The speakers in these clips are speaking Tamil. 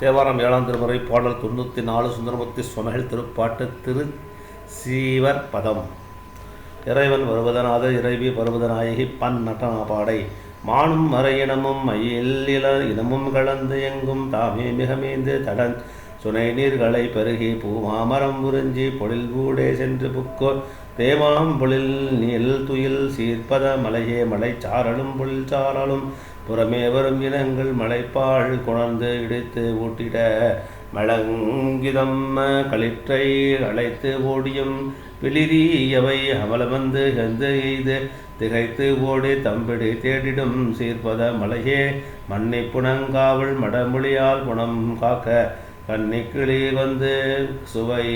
தேவாரம் ஏழாம் திருமுறை பாடல் தொண்ணூற்றி நாலு சுந்தரமூர்த்தி சுவாமிகள் திருப்பாட்டு திரு சீவர் பதம். இறைவன் வருவதனாத இறைவி பருவதநாயகி பன் நடனபாடை மானும் மறை இனமும் மயில் இள இனமும் கலந்து எங்கும் தாமே மிகமீந்து தடன். சுனை நீர்களை பெருகி பூமாமரம் உறிஞ்சி பொழில் கூடே சென்று புக்கோ தேவாம் பொழில் நீல் துயில் சீர்ப்பத மலையே மலை சாரலும் பொழில் சாரலும். புறமே வரும் இனங்கள் மலைப்பாள் குணர்ந்து இடித்து ஊட்டிட. மழங்கிதம் களிற்றை அழைத்து ஓடியும் வெளிரியவை அமலமந்து எந்த எய்து. திகைத்து ஓடி தம்பிடி தேடிடும் சீர்ப்பத மலையே. மண்ணை புனங்காவல் மடமொழியால் குணம் காக்க. கண்ணிக்கிளி வந்து சுவை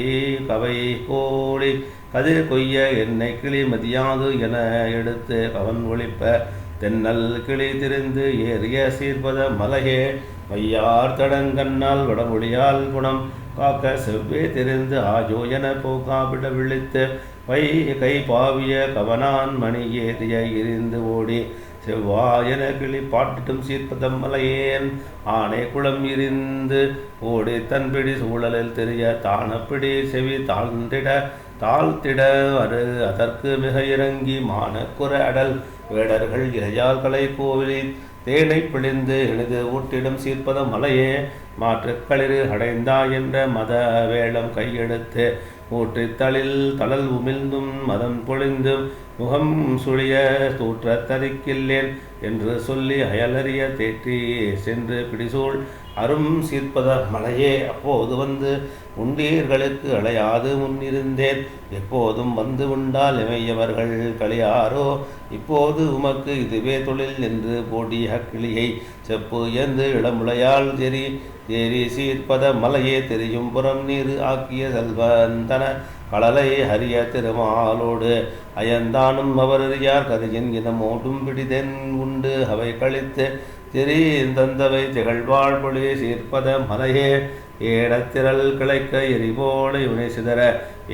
கவை கோழி. கதிர் கொய்ய என்னை கிளி மதியாது என எடுத்து கவன் ஒழிப்ப. தென்னல் கிளி திரிந்து ஏறிய சீர்பத மலையே. வையார் தடங்கண்ணால் வடமொழியால் குணம். காக்க செவ்வே திரிந்து ஆஜோ என போக்காவிட விழித்து. வை கை பாவிய கவனான் மணி ஏறிய இருந்து ஓடி. செவ்வாயன கிளி பாட்டிட்டும் சீர்ப்பதம் மலையேன். ஆனை குளம் இருந்து ஓடி தன்பிடி சூழலில் தெரிய தானப்பிடி செவி தாழ்ந்திட தாழ்த்திட அரு அதற்கு மிக இறங்கி மானக்குற அடல். வேடர்கள் இறையாள்களை கோவிலில் தேனை பிழிந்து எனது ஊட்டிடும் சீர்ப்பத மலையே மாற்றுக்களிறு அடைந்தாய் என்ற மத வேளம் கையெடுத்து ஊற்றித்தளில் தளல் உமிழ்ந்தும் மதம் பொழிந்தும் முகம் சுழிய தூற்ற தரிக்கில்லேன் என்று சொல்லி அயலறிய தேற்றி சென்று பிடிசூழ் அரும் சீர்ப்பத மலையே அப்போது வந்து உண்டீர்களுக்கு அலையாது முன்னிருந்தேன். எப்போதும் வந்து உண்டால் இமையவர்கள் களியாரோ? இப்போது உமக்கு இதுவே தொழில் என்று போட்டிய கிளியை செப்பு எந்து இளமுளையால் தெரி தேரி சீர்ப்பத மலையே தெரியும் புறம் நீர் ஆக்கிய செல்வந்தன கடலை ஹரிய திருமாலோடு. அயந்தானும் அவர் அறியார் கதையின் இனமோடும் பிடிதென் உண்டு அவை கழித்து திரிந்தந்தவை திகழ்வாழ் பொழி சீர்ப்பத மலையே. ஏடத்திரல் கிளைக்க எரிபோல இவனை சிதற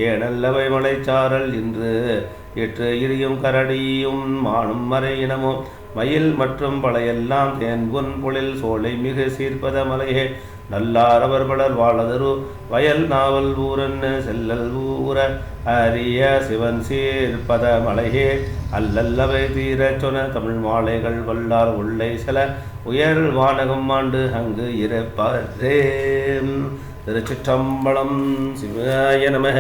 ஏனல்லவை மலைச்சாரல் இன்று. எற்று இரியும் கரடியும் மானும் மறை இனமும் மயில் மற்றும் பழையெல்லாம் தேன்பொன் பொழில் சோலை மிகு சீர்ப்பத மலையே. நல்லார் அவர் பலர் வாழதரு வயல் நாவல் ஊரன் செல்லல் ஊர அரிய சிவன் சீர்ப்பத மலையே. அல்லல்லவை தீரச் சொன தமிழ் மாலைகள் வல்லார் உள்ளே சில உயர் வானகம் ஆண்டு அங்கு இருப்பாரே திருச்சிற்றம்பலம் சிவாய நமக.